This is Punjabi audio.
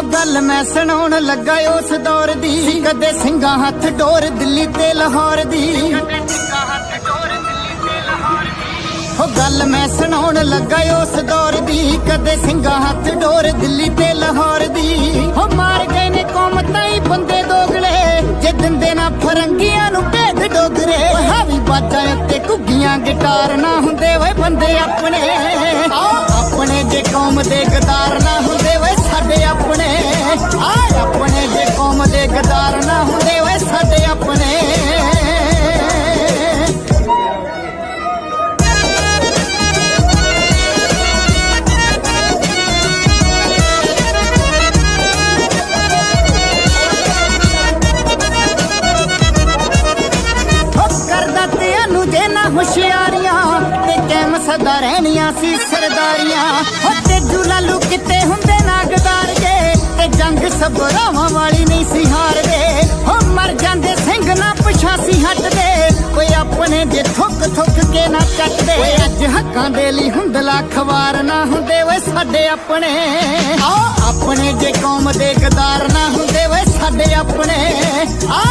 ਉਹ ਗੱਲ ਮੈਂ ਸੁਣਾਉਣ ਲੱਗਾ ਉਸ ਦੌਰ ਦੀ। ਕਦੇ ਸਿੰਘਾਂ ਹੱਥ ਡੋਰ ਦਿੱਲੀ ਤੇ ਲਾਹੌਰ ਦੀ। ਉਹ ਗੱਲ ਮੈਂ ਸੁਣਾਉਣ ਲੱਗਾ ਉਸ ਦੌਰ ਦੀ। ਕਦੇ ਸਿੰਘਾਂ ਹੱਥ ਡੋਰ ਦਿੱਲੀ ਤੇ ਲਾਹੌਰ ਦੀ। ਉਹ ਮਾਰ ਗਏ ਨੇ ਕੌਮ ਤਾਈ ਬੰਦੇ ਦੋਗਲੇ। ਜੇ ਦਿੰਦੇ ਨਾ ਫਰੰਗੀਆਂ ਨੂੰ ਭੇਦ ਡੋਗਰੇ। ਉਹ ਹਾਵੀ ਬਾਜਾਂ ਉੱਤੇ ਘੁੱਗੀਆਂ ਗਿਟਾਰ ਨਾ ਹੁੰਦੇ ਓਏ ਬੰਦੇ ਆਪਣੇ। ਆਪਣੇ ਜੇ ਕੌਮ ਦੇ ਗਦਾਰ ਹੁਸ਼ਿਆਰੀਆਂ ਤੇ ਕੈਮ ਸਦਾ ਰਹਿਣੀਆਂ ਸੀ ਸਰਦਾਰੀਆਂ। ਉਹ ਤੇ ਜੁਲਾਲੂ ਕਿਤੇ ਹੁੰਦੇ ਨਾਗਦਾਰ ਜੇ ਤੇ ਜੰਗ ਸਬਰਾਵਾਂ ਵਾਲੀ ਨਹੀਂ ਸੀ ਹਾਰਦੇ। ਹੋ ਮਰ ਜਾਂਦੇ ਸਿੰਘ ਨਾ ਪਛਾਸੀ ਹਟਦੇ। ਕੋਈ ਆਪਣੇ ਜੇ ਥੁੱਕ ਥੁੱਕ ਕੇ ਨਾ ਕੱਟਦੇ ਅੱਜ ਹੱਕਾਂ ਦੇ ਲਈ ਹੁੰਦਲਾ ਖਵਾਰ ਨਾ ਹੁੰਦੇ ਓਏ ਸਾਡੇ ਆਪਣੇ। ਆ ਆਪਣੇ ਜੇ ਕੌਮ ਦੇ ਗਦਾਰ ਨਾ ਹੁੰਦੇ ਓਏ ਸਾਡੇ ਆਪਣੇ। ਆ